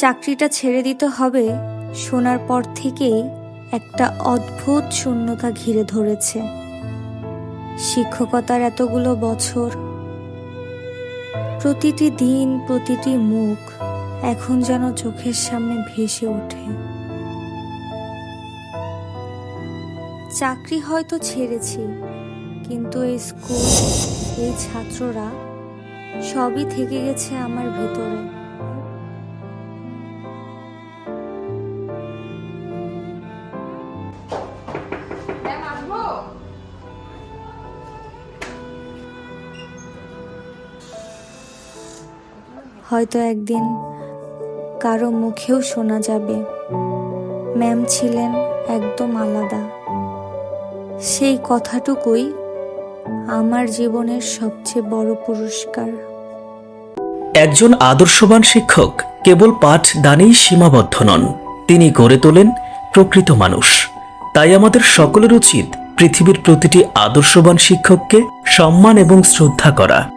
চাকরিটা ছেড়ে দিতে হবে শোনার পর থেকেই একটা অদ্ভুত শূন্যতা ঘিরে ধরেছে। শিক্ষকতার এতগুলো বছর, প্রতিটি দিন, প্রতিটি মুখ এখন যেন চোখের সামনে ভেসে ওঠে। চাকরি হয়তো ছেড়েছি, কিন্তু এই স্কুল, এই ছাত্ররা সবই থেকে গেছে আমার ভেতরে। হয়তো একদিন কারও মুখেও শোনা যাবে। ম্যাম ছিলেন একদম আলাদা। সেই কথাটুকুই আমার জীবনের সবচেয়ে বড় পুরস্কার। একজন আদর্শবান শিক্ষক কেবল পাঠ দানেই সীমাবদ্ধ নন। তিনি গড়ে তোলেন প্রকৃত মানুষ। তাই আমাদের সকলের উচিত পৃথিবীর প্রতিটি আদর্শবান শিক্ষককে সম্মান এবং শ্রদ্ধা করা।